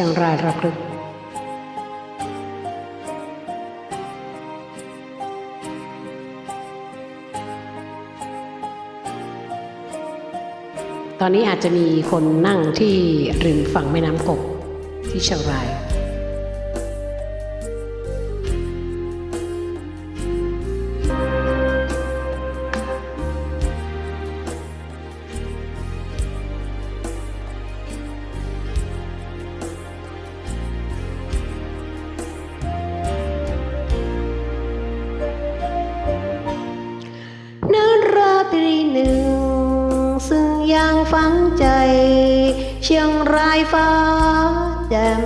ชียงรายระลึกตอนนี้อาจจะมีคนนั่งที่ริมฝั่งแม่น้ำกบที่เชียงราย ยังฝังใจ เชียงรายฟ้าแจ่ม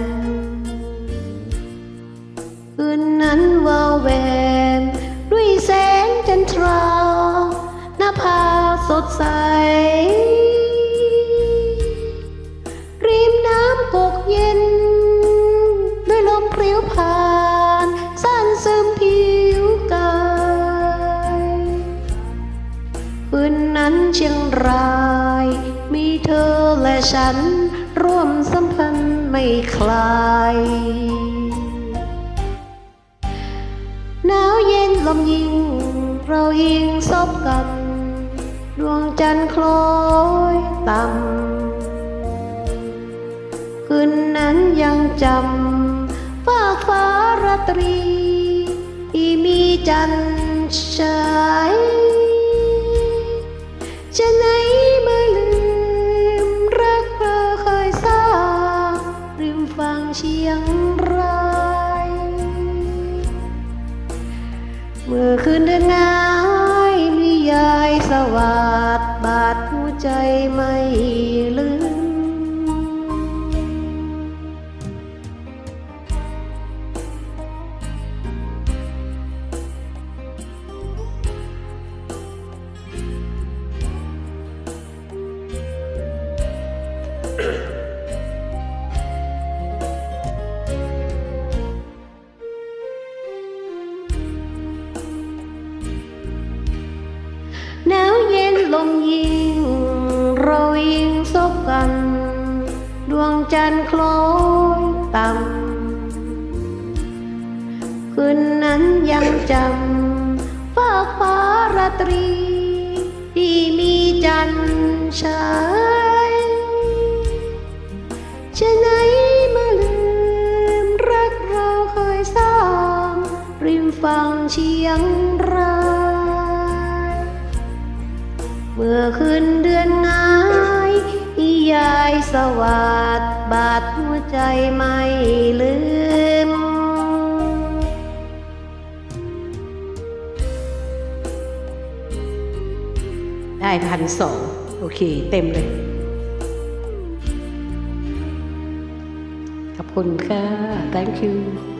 คืนนั้นวาวแวมด้วยแสงจันทราหน้าผาสดใส ริมน้ำกกเย็น ด้วยลมเพลียวผ่านสั้นซึมผิวกายคืนนั้นเชียงราย อและฉัน ร่วมสัมพันธ์ไม่คลายหนาวเย็นลมยิง เรายิงซบกัน ดวงจันทร์คล้อยต่ำคืนนั้นยังจำฟ้าฟ้าราตรี ที่มีจันทร์ฉาย ชียงรายเมื่อคืนเดือนง่ายมียายสวัสดบาดหัวใจไม่ นลมยิงเรายิงซบกัน ดวงจันทร์คล้อยต่ำคืนนั้นยังจำฟ้าฟ้าราตรี ที่มีจันทร์ฉายจะไหนมาลืมรักเราเคยสร้างริมฝั่งเชียงร เมื่อคืนเดือนง่ายนิยายสวัสดบาดหัวใจไม่ลืม ได้พันสองโอเค เต็มเลย ขอบคุณค่ะ thank you